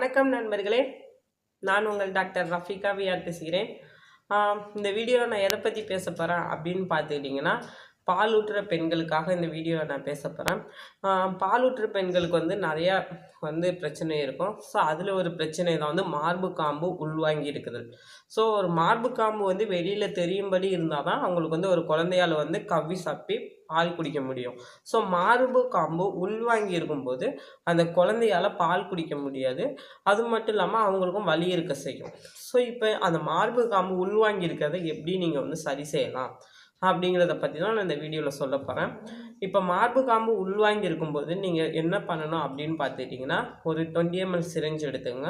வணக்கம் நண்பர்களே. நான் உங்கள் டாக்டர் ரஃபிகா வியார் பேசுகிறேன். இந்த வீடியோவில் நான் எதை பற்றி பேச போகிறேன் அப்படின்னு பார்த்துக்கிட்டிங்கன்னா பாலூட்டுற பெண்களுக்காக இந்த வீடியோவை நான் பேச போகிறேன் பாலூட்டுற பெண்களுக்கு வந்து நிறையா வந்து பிரச்சனை இருக்கும். ஸோ அதில் ஒரு பிரச்சனை தான் வந்து மார்பு காம்பு உள்வாங்கி இருக்குது. ஸோ ஒரு மார்பு காம்பு வந்து வெளியில் தெரியும்படி இருந்தால் தான் அவங்களுக்கு வந்து ஒரு குழந்தையால் வந்து கவ்வி சப்பி பால் குடிக்க முடியும். ஸோ மார்பு காம்பு உள்வாங்கி இருக்கும்போது அந்த குழந்தையால் பால் குடிக்க முடியாது. அது மட்டும் இல்லாமல் அவங்களுக்கும் வலி இருக்க செய்யும். ஸோ இப்போ அந்த மார்பு காம்பு உள்வாங்கி இருக்கிறத எப்படி நீங்கள் வந்து சரி செய்யலாம்? அப்படிங்கிறத பற்றி தான் நான் இந்த வீடியோவில் சொல்ல போகிறேன் இப்போ மார்பு காம்பு உள்வாங்கி இருக்கும்போது நீங்கள் என்ன பண்ணணும் அப்படின்னு பார்த்துக்கிட்டிங்கன்னா ஒரு டுவெண்ட்டி எம்எல் சிரஞ்சு எடுத்துங்க.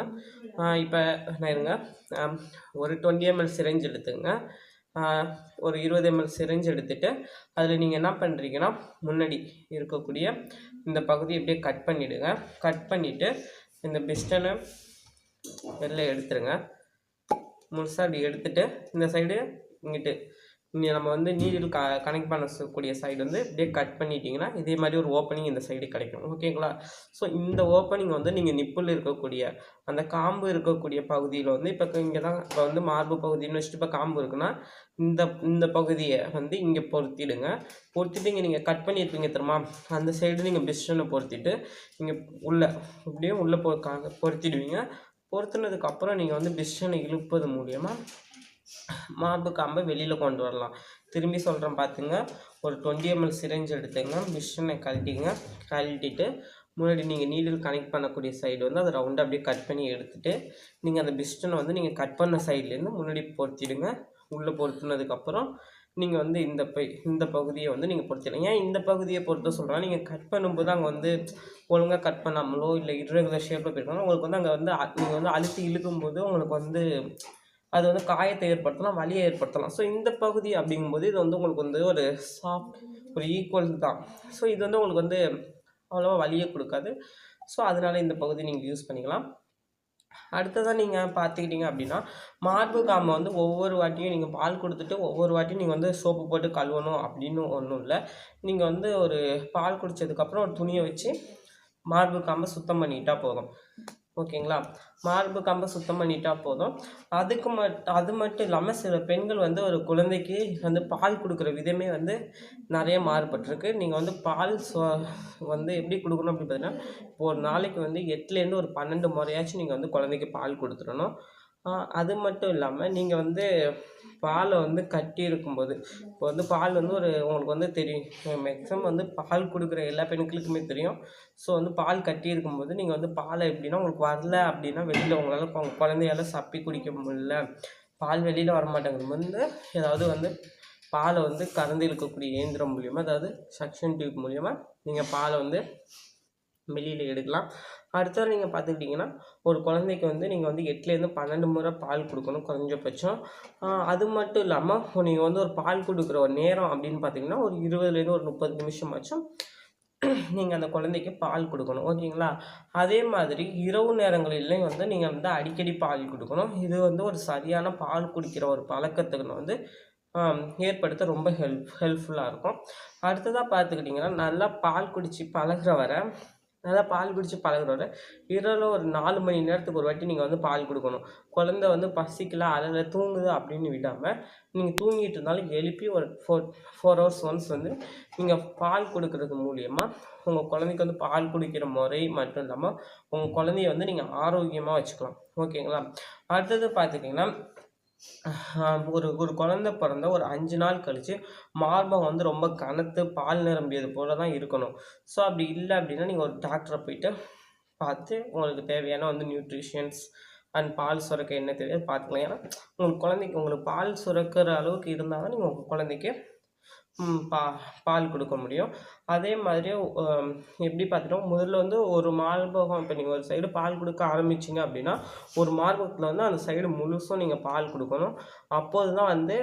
இப்போ நான் இருங்க. ஒரு டுவெண்ட்டி எம்எல் சிரிஞ்சு எடுத்துங்க. ஒரு இருபது எம்எல் சிரிஞ்சு எடுத்துகிட்டு அதில் நீங்கள் என்ன பண்ணுறீங்கன்னா முன்னாடி இருக்கக்கூடிய இந்த பகுதியை அப்படியே கட் பண்ணிவிடுங்க கட் பண்ணிவிட்டு இந்த பிஸ்டனை வெளில எடுத்துருங்க. முழுசாக அப்படி எடுத்துகிட்டு இந்த சைடு இங்கிட்டு நம்ம வந்து நீடில் க கனெக்ட் பண்ணக்கூடிய சைடு வந்து இப்படியே கட் பண்ணிட்டீங்கன்னா இதே மாதிரி ஒரு ஓப்பனிங் இந்த சைடு கிடைக்கும். ஓகேங்களா ஸோ இந்த ஓப்பனிங் வந்து நீங்கள் நிப்பில் இருக்கக்கூடிய அந்த காம்பு இருக்கக்கூடிய பகுதியில் வந்து இப்போ இங்கே தான் இப்போ வந்து மார்பு பகுதின்னு வச்சுட்டு இப்போ காம்பு இருக்குன்னா இந்த இந்த பகுதியை வந்து இங்கே பொருத்திடுங்க. பொருத்திட்டு இங்கே நீங்கள் கட் பண்ணியிருப்பீங்க தெரியுமா? அந்த சைடு நீங்கள் பிஸ்டனை பொருத்திட்டு இங்கே உள்ளே இப்படியும் உள்ளே பொ பொருத்திடுவீங்க. பொருத்தினதுக்கப்புறம் நீங்கள் வந்து பிஸ்டனை இழுப்பது மூலியமாக மார்பு காம்பை வெளியில் கொண்டு வரலாம். திரும்பி சொல்கிறேன் பார்த்துங்க ஒரு டுவெண்ட்டி எம்எல் சிரிஞ்சு எடுத்துங்க. மிஷினை கழட்டிங்க. கழட்டிட்டு முன்னாடி நீங்கள் நீடில் கனெக்ட் பண்ணக்கூடிய சைடு வந்து அதை ரவுண்டாக அப்படியே கட் பண்ணி எடுத்துகிட்டு நீங்கள் அந்த பிஸ்டனை வந்து நீங்கள் கட் பண்ண சைட்லேருந்து முன்னாடி பொருத்திடுங்க. உள்ளே பொருத்தினதுக்கப்புறம் நீங்கள் வந்து இந்த பை இந்த பகுதியை வந்து நீங்கள் பொருத்திடலாம். ஏன் இந்த பகுதியை பொறுத்த சொல்கிறேன் நீங்கள் கட் பண்ணும்போது அங்கே வந்து ஒழுங்காக கட் பண்ணாமலோ இல்லை irregular ஷேப்பில் போயிருக்கணும் உங்களுக்கு வந்து அங்கே வந்து நீங்கள் வந்து அழுத்தி இழுக்கும்போது உங்களுக்கு வந்து அது வந்து காயத்தை ஏற்படுத்தலாம் வலியை ஏற்படுத்தலாம். ஸோ இந்த பகுதி அப்படிங்கும்போது இது வந்து உங்களுக்கு வந்து ஒரு சாஃப்ட் ஒரு ஈக்குவல் தான். ஸோ இது வந்து உங்களுக்கு வந்து அவ்வளோவா வலியை கொடுக்காது. ஸோ அதனால இந்த பகுதி நீங்கள் யூஸ் பண்ணிக்கலாம். அடுத்ததாக நீங்கள் பார்த்துக்கிட்டீங்க அப்படின்னா மார்பு காம்பை வந்து ஒவ்வொரு வாட்டியும் நீங்கள் பால் கொடுத்துட்டு ஒவ்வொரு வாட்டியும் நீங்கள் வந்து சோப்பு போட்டு கழுவணும் அப்படின்னு ஒன்றும் இல்லை. நீங்கள் வந்து ஒரு பால் குடித்ததுக்கப்புறம் ஒரு துணியை வச்சு மார்பு காம்பை சுத்தம் பண்ணிக்கிட்டால் போதும். ஓகேங்களா? மார்பு கம்பை சுத்தம் பண்ணிட்டா போதும். அதுக்கு மட் அது மட்டும் இல்லாமல் சில பெண்கள் வந்து ஒரு குழந்தைக்கு வந்து பால் கொடுக்குற விதமே வந்து நிறைய மாறுபட்டிருக்கு. நீங்கள் வந்து பால் சொ- வந்து எப்படி கொடுக்கணும் அப்படின்னு பார்த்தீங்கன்னா இப்போ ஒரு நாளைக்கு வந்து எட்டுலேருந்து ஒரு பன்னெண்டு முறையாச்சும் நீங்கள் வந்து குழந்தைக்கு பால் கொடுத்துடணும். அது மட்டும் இல்லாமல் நீங்கள் வந்து பாலை வந்து கட்டி இருக்கும்போது இப்போ வந்து பால் வந்து ஒரு உங்களுக்கு வந்து தெரியும். மேக்ஸிமம் வந்து பால் கொடுக்குற எல்லா பெண்களுக்குமே தெரியும். ஸோ வந்து பால் கட்டி இருக்கும்போது நீங்கள் வந்து பாலை எப்படின்னா உங்களுக்கு வரல அப்படின்னா வெளியில் உங்களால் உங்கள் குழந்தையால சப்பி குடிக்க முடியல. பால் வெளியில் வர மாட்டேங்குது வந்து ஏதாவது வந்து பாலை வந்து கறந்து இழுக்கக்கூடிய இயந்திரம் மூலியமாக அதாவது சக்ஷன் டியூப் மூலியமாக நீங்கள் பாலை வந்து வெளியில் எடுக்கலாம். அடுத்தது நீங்கள் பார்த்துக்கிட்டிங்கன்னா ஒரு குழந்தைக்கு வந்து நீங்கள் வந்து எட்டுலேருந்து பன்னெண்டு முறை பால் கொடுக்கணும் குறைஞ்சபட்சம். அது மட்டும் இல்லாமல் நீங்கள் வந்து ஒரு பால் கொடுக்குற ஒரு நேரம் அப்படின்னு பார்த்தீங்கன்னா ஒரு இருபதுலேருந்து ஒரு முப்பது நிமிஷமாச்சும் நீங்கள் அந்த குழந்தைக்கு பால் கொடுக்கணும். ஓகேங்களா? அதே மாதிரி இரவு நேரங்களிலையும் வந்து நீங்கள் வந்து அடிக்கடி பால் கொடுக்கணும். இது வந்து ஒரு சரியான பால் குடிக்கிற ஒரு பழக்கத்துக்கு வந்து ஏற்படுத்த ரொம்ப ஹெல்ப் ஹெல்ப்ஃபுல்லாக இருக்கும். அடுத்ததாக பார்த்துக்கிட்டிங்கன்னா நல்லா பால் குடித்து பழகுற வரை நல்லா பால் குடித்து பழகுற வரை இரவில் ஒரு நாலு மணி நேரத்துக்கு ஒரு வாட்டி நீங்கள் வந்து பால் கொடுக்கணும். குழந்த வந்து பசிக்கல அழல தூங்குது அப்படின்னு விடாமல் நீங்கள் தூங்கிட்டு இருந்தாலும் எழுப்பி ஒரு ஃபோர் ஃபோர் ஹவர்ஸ் ஒன்ஸ் வந்து நீங்கள் பால் கொடுக்கறது மூலியமாக உங்கள் குழந்தைக்கு வந்து பால் குடிக்கிற முறை மட்டும் இல்லாமல் உங்கள் குழந்தைய வந்து நீங்கள் ஆரோக்கியமாக வச்சுக்கலாம். ஓகேங்களா? அடுத்தது பார்த்துக்கிங்கன்னா ஒரு ஒரு குழந்தை பிறந்த ஒரு அஞ்சு நாள் கழித்து மார்பகம் வந்து ரொம்ப கனத்து பால் நிரம்பியது போல தான் இருக்கணும். ஸோ அப்படி இல்லை அப்படின்னா நீங்கள் ஒரு டாக்டரை போயிட்டு பார்த்து உங்களுக்கு தேவையான வந்து நியூட்ரிஷியன்ஸ் அண்ட் பால் சுரக்க என்ன தேவையோ பார்த்துக்கலாம். ஏன்னா உங்களுக்கு குழந்தைக்கு உங்களுக்கு பால் சுரக்கிற அளவுக்கு இருந்தால் தான் நீங்கள் உங்கள் குழந்தைக்கு பா பால் கொடுக்க முடியும். அதே மாதிரி எப்படி பார்த்துட்டோம் முதல்ல வந்து ஒரு மார்பகம் இப்போ நீங்கள் ஒரு சைடு பால் கொடுக்க ஆரம்பிச்சிங்க அப்படின்னா ஒரு மார்பகத்தில் வந்து அந்த சைடு முழுசும் நீங்கள் பால் கொடுக்கணும். அப்போது தான் வந்து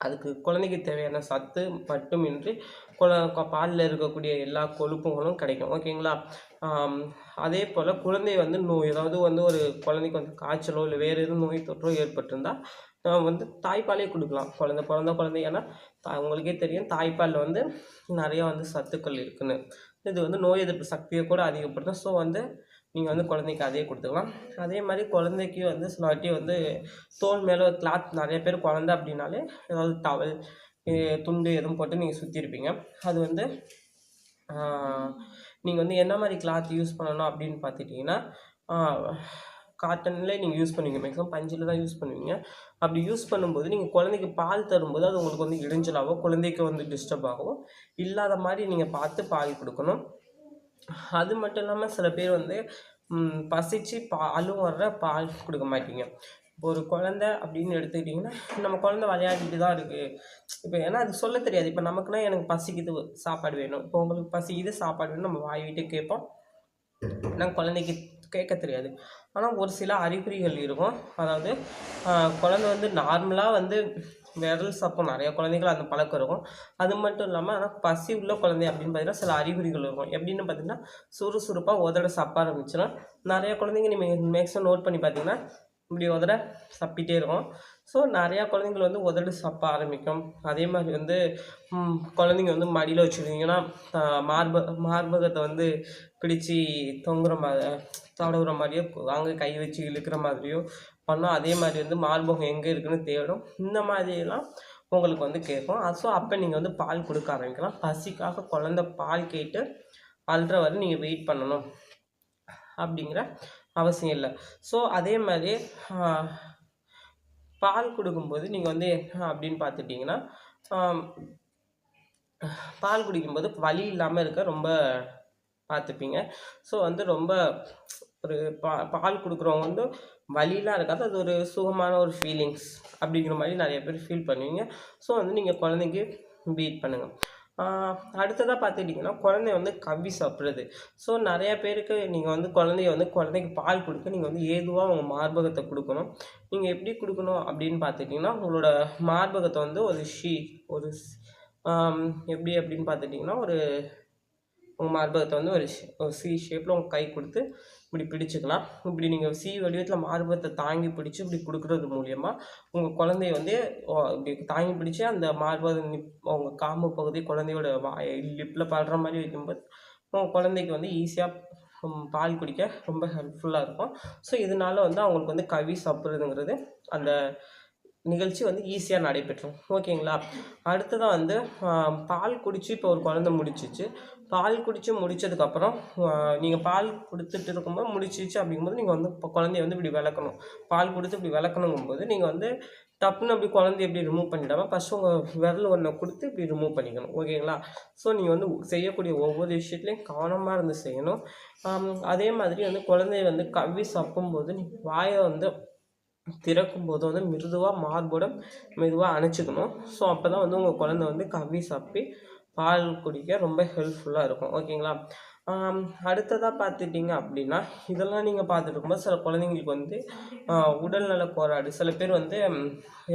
அதுக்கு குழந்தைக்கு தேவையான சத்து மட்டுமின்றி குழ கொ- பாலில் இருக்கக்கூடிய எல்லா கொழுப்புகளும் கிடைக்கும். ஓகேங்களா? அதே போல் குழந்தை வந்து நோய் ஏதாவது வந்து ஒரு குழந்தைக்கு வந்து காய்ச்சலோ இல்லை வேறு எதுவும் நோய் தொற்றோ ஏற்பட்டிருந்தால் நம்ம வந்து தாய்ப்பாலே கொடுக்கலாம். குழந்தை பிறந்த குழந்தைங்கன்னா ஏன்னா தா உங்களுக்கே தெரியும் தாய்ப்பாலில் வந்து நிறையா வந்து சத்துக்கள் இருக்குன்னு. இது வந்து நோய் எதிர்ப்பு சக்தியை கூட அதிகப்படுத்தும். ஸோ வந்து நீங்கள் வந்து குழந்தைக்கு அதே கொடுத்துக்கலாம். அதே மாதிரி குழந்தைக்கு வந்து சில வாட்டி வந்து தோல் மேலே ஒரு கிளாத் நிறைய பேர் குழந்த அப்படின்னாலே ஏதாவது டவல் துண்டு எதுவும் போட்டு நீங்கள் சுற்றிருப்பீங்க அது வந்து நீங்கள் வந்து என்ன மாதிரி கிளாத் யூஸ் பண்ணணும் அப்படின்னு பார்த்துட்டிங்கன்னா காட்டனில் நீங்கள் யூஸ் பண்ணுவீங்க. மேக்ஸிமம் பஞ்சில் தான் யூஸ் பண்ணுவீங்க. அப்படி யூஸ் பண்ணும்போது நீங்கள் குழந்தைக்கு பால் தரும்போது அது உங்களுக்கு வந்து இடைஞ்சலாகவோ குழந்தைக்கு வந்து டிஸ்டர்ப் ஆகவோ இல்லாத மாதிரி நீங்கள் பார்த்து பால் கொடுக்கணும். அது மட்டும் இல்லாமல் சில பேர் வந்து ம், பசிச்சு பாலும் வர்ற பால் கொடுக்க மாட்டீங்க. இப்போ ஒரு குழந்த அப்படின்னு எடுத்துக்கிட்டிங்கன்னா நம்ம குழந்த விளையாடிட்டு தான் இருக்குது இப்போ ஏன்னா அது சொல்ல தெரியாது. இப்போ நமக்குன்னா எனக்கு பசிக்குது சாப்பாடு வேணும். இப்போ உங்களுக்கு பசிக்குது சாப்பாடு வேணும் நம்ம வாய் விட்டு கேட்போம். ஆனால் குழந்தைக்கு கேட்க தெரியாது. ஆனால் ஒரு சில அறிகுறிகள் இருக்கும். அதாவது குழந்தை வந்து நார்மலாக வந்து விரல் சப்பம். நிறைய குழந்தைகள் அந்த பழக்கம் இருக்கும். அது மட்டும் இல்லாமல் ஆனால் பசி உள்ள குழந்தை அப்படின்னு பார்த்தீங்கன்னா சில அறிகுறிகள் இருக்கும். எப்படின்னு பார்த்தீங்கன்னா சுறுசுறுப்பாக உதட சப்ப ஆரம்பிச்சிடும் நிறைய குழந்தைங்க நீங்கள் மேக்ஸிமம் நோட் பண்ணி பார்த்தீங்கன்னா இப்படி உதட சப்பிட்டே இருக்கும். ஸோ நிறையா குழந்தைங்கள் வந்து உதடு சப்ப ஆரம்பிக்கும். அதே மாதிரி வந்து குழந்தைங்க வந்து மடியில் வச்சுருந்தீங்கன்னா மார்ப மார்பகத்தை வந்து பிடிச்சி தொங்குற மாதிரி தடவுற மாதிரியோ அங்கே கை வச்சு இழுக்கிற மாதிரியோ பண்ணோம் அதே மாதிரி வந்து மார்பகம் எங்கே இருக்குன்னு தேடும். இந்த மாதிரியெல்லாம் உங்களுக்கு வந்து கேட்கும். ஸோ அப்போ நீங்கள் வந்து பால் கொடுக்க ஆரம்பிக்கலாம். பசிக்காக குழந்த பால் கேட்டு அல்ற வரை நீங்கள் வெயிட் பண்ணணும். அப்படிங்கிற அவசியம் இல்லை. ஸோ அதே மாதிரி பால் கொடுக்கும்போது நீங்கள் வந்து என்ன அப்படின்னு பார்த்துட்டிங்கன்னா பால் குடிக்கும்போது வலி இல்லாமல் இருக்க ரொம்ப பார்த்துப்பீங்க. ஸோ வந்து ரொம்ப ஒரு பா பால் கொடுக்குறவங்க வந்து வலிலாம் இருக்காது. அது ஒரு சுகமான ஒரு ஃபீலிங்ஸ் அப்படிங்கிற மாதிரி நிறைய பேர் ஃபீல் பண்ணுவீங்க. ஸோ வந்து நீங்கள் குழந்தைக்கு பீட் பண்ணுங்கள் அடுத்ததாக பார்த்துக்கிட்டிங்கன்னா குழந்தைய வந்து கவ்வி சாப்பிட்றது. ஸோ நிறையா பேருக்கு நீங்கள் வந்து குழந்தைய வந்து குழந்தைக்கு பால் கொடுக்க நீங்கள் வந்து ஏதுவாக உங்கள் மார்பகத்தை கொடுக்கணும். நீங்கள் எப்படி கொடுக்கணும் அப்படின்னு பார்த்துட்டிங்கன்னா உங்களோட மார்பகத்தை வந்து ஒரு ஷீ ஒரு எப்படி அப்படின்னு பார்த்துட்டிங்கன்னா ஒரு உங்கள் மார்பகத்தை வந்து ஒரு ஷே ஒரு சி ஷேப்பில் உங்கள் கை கொடுத்து இப்படி பிடிச்சிக்கலாம். இப்படி நீங்கள் சி வடிவத்தில் மார்பகத்தை தாங்கி பிடிச்சி இப்படி கொடுக்குறது மூலயமா உங்கள் குழந்தைய வந்து இப்படி தாங்கி பிடிச்சி அந்த மார்பக நிப் உங்கள் காம்பு பகுதி குழந்தையோட வாய் லிப்பில் படுற மாதிரி வைக்கும்போது உங்கள் குழந்தைக்கு வந்து ஈஸியாக பால் குடிக்க ரொம்ப ஹெல்ப்ஃபுல்லாக இருக்கும். ஸோ இதனால வந்து அவங்களுக்கு வந்து கவி சாப்பிட்றதுங்கிறது அந்த நிகழ்ச்சி வந்து ஈஸியாக நடைபெற்றும் ஓகேங்களா அடுத்ததாக வந்து பால் குடித்து இப்போ ஒரு குழந்தை முடிச்சிச்சு. பால் குடித்து முடிச்சதுக்கப்புறம் நீங்கள் பால் கொடுத்துட்டு இருக்கும்போது முடிச்சிச்சு அப்படிங்கும்போது நீங்கள் வந்து இப்போ குழந்தைய வந்து இப்படி விளக்கணும். பால் கொடுத்து இப்படி விளக்கணுங்கும்போது நீங்கள் வந்து டப்புன்னு அப்படி குழந்தைய இப்படி ரிமூவ் பண்ணிடாமல் ஃபஸ்ட்டு உங்கள் விரல் ஒன்றை கொடுத்து இப்படி ரிமூவ் பண்ணிக்கணும். ஓகேங்களா ஸோ நீங்கள் வந்து செய்யக்கூடிய ஒவ்வொரு விஷயத்துலையும் கவனமாக இருந்து செய்யணும். அதே மாதிரி வந்து குழந்தைய வந்து கவ்வி சப்பும்போது நீ வாயை வந்து திறக்கும் போது வந்து மிருதுவாக மார்போட மெதுவாக அணைச்சிக்கணும். ஸோ அப்போ தான் வந்து உங்கள் குழந்தை வந்து கவ்வி சாப்பி பால் குடிக்க ரொம்ப ஹெல்ப்ஃபுல்லாக இருக்கும். ஓகேங்களா அடுத்ததாக பார்த்துட்டிங்க அப்படின்னா இதெல்லாம் நீங்கள் பார்த்துட்டு இருக்கும்போது சில குழந்தைங்களுக்கு வந்து உடல் உடல்நல கோளாறு. சில பேர் வந்து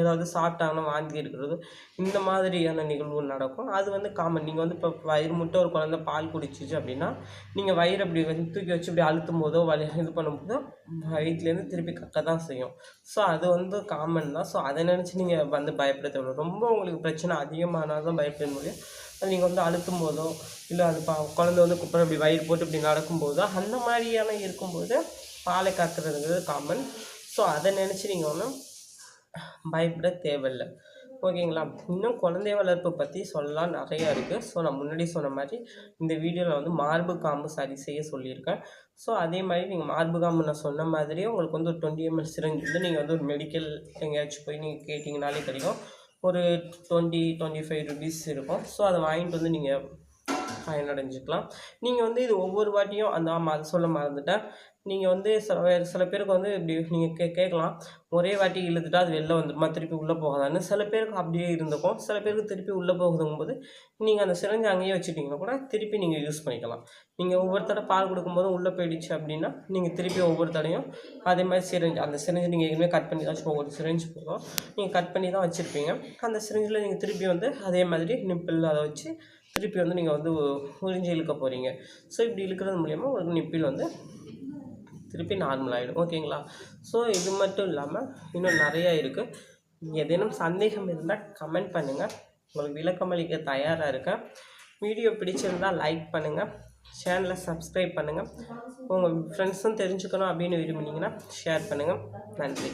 ஏதாவது சாப்பிட்டாங்கன்னா வாந்தி இருக்கிறது இந்த மாதிரியான நிகழ்வு நடக்கும். அது வந்து காமன் நீங்கள் வந்து இப்போ வயிறு முட்டை ஒரு குழந்தை பால் குடிச்சிச்சு அப்படின்னா நீங்கள் வயிறு அப்படி வந்து தூக்கி வச்சு இப்படி அழுத்தும் போதோ வலி இது பண்ணும்போதோ வயிற்றுலேருந்து திருப்பி கக்க தான் செய்யும். ஸோ அது வந்து காமன் தான். ஸோ அதை நினச்சி நீங்கள் வந்து பயப்பட தேவையில்ல. ரொம்ப உங்களுக்கு பிரச்சனை அதிகமானால் தான் பயப்பட முடியும். அது நீங்கள் வந்து அழுத்தும் போதோ இல்லை அது பா குழந்தை வந்து குப்பை இப்படி வயிறு போட்டு இப்படி நடக்கும்போதோ அந்த மாதிரியான இருக்கும்போது பாலை காக்கிறதுங்கிறது காமன் ஸோ அதை நினச்சி நீங்கள் ஒன்றும் பயப்பட தேவையில்லை. ஓகேங்களா? இன்னும் குழந்தை வளர்ப்பு பற்றி சொல்லலாம் நிறையா இருக்குது ஸோ நான் முன்னாடி சொன்ன மாதிரி இந்த வீடியோவில் வந்து மார்பு காம்பு சரி செய்ய சொல்லியிருக்கேன். ஸோ அதே மாதிரி நீங்கள் மார்பு காம்பு நான் சொன்ன மாதிரியே உங்களுக்கு வந்து ஒரு டுவெண்ட்டி எம்எல் சிரஞ்சு வந்து நீங்கள் வந்து ஒரு மெடிக்கல் எங்கேயாச்சும் போய் நீங்கள் கேட்டிங்கனாலே கிடைக்கும் ஒரு டுவெண்ட்டி டுவெண்ட்டி ஃபைவ் ருபீஸ் இருக்கும். ஸோ அதை வாங்கிட்டு வந்து நீங்கள் பயனடைஞ்சுக்கலாம் நீங்கள் வந்து இது ஒவ்வொரு வாட்டியும் அந்த ஆமாம் அது சொல்ல மறந்துட்டேன். நீங்கள் வந்து சில சில பேருக்கு வந்து இப்படி நீங்கள் கே கேட்கலாம். ஒரே வாட்டி இழுத்துட்டா அது வெளில வந்துடுமா திருப்பி உள்ளே போகாதான்னு. சில பேருக்கு அப்படியே இருந்துக்கும் சில பேருக்கு திருப்பி உள்ளே போகுதுங்கும்போது நீங்கள் அந்த சிரஞ்சை அங்கேயே வச்சுட்டிங்கன்னா கூட திருப்பி நீங்கள் யூஸ் பண்ணிக்கலாம். நீங்கள் ஒவ்வொரு தடவை பால் கொடுக்கும்போது உள்ளே போயிடுச்சு அப்படின்னா நீங்கள் திருப்பி ஒவ்வொரு தடையும் அதே மாதிரி சிரஞ்சு அந்த சிரஞ்சு நீங்கள் எதுவுமே கட் பண்ணி தான் ஒரு சிரஞ்சு போதும். நீங்கள் கட் பண்ணி தான் வச்சுருப்பீங்க. அந்த சிரஞ்சில் நீங்கள் திருப்பி வந்து அதே மாதிரி நிப்பிள் அதை வச்சு திருப்பி வந்து நீங்கள் வந்து உறிஞ்சி இழுக்க போகிறீங்க ஸோ இப்படி இழுக்கிறது மூலியமாக உங்களுக்கு நிப்பிள் வந்து திருப்பி நார்மல் ஆகிடும் ஓகேங்களா ஸோ இது மட்டும் இல்லாமல் இன்னும் நிறையா இருக்குது ஏதேனும் சந்தேகம் இருந்தால் கமெண்ட் பண்ணுங்கள் உங்களுக்கு விளக்கமளிக்க தயாராக இருக்கேன். வீடியோ பிடிச்சிருந்தால் லைக் பண்ணுங்கள் சேனலை சப்ஸ்கிரைப் பண்ணுங்கள் உங்கள் ஃப்ரெண்ட்ஸும் தெரிஞ்சுக்கணும் அப்படின்னு விரும்புனீங்கன்னா ஷேர் பண்ணுங்கள் நன்றி.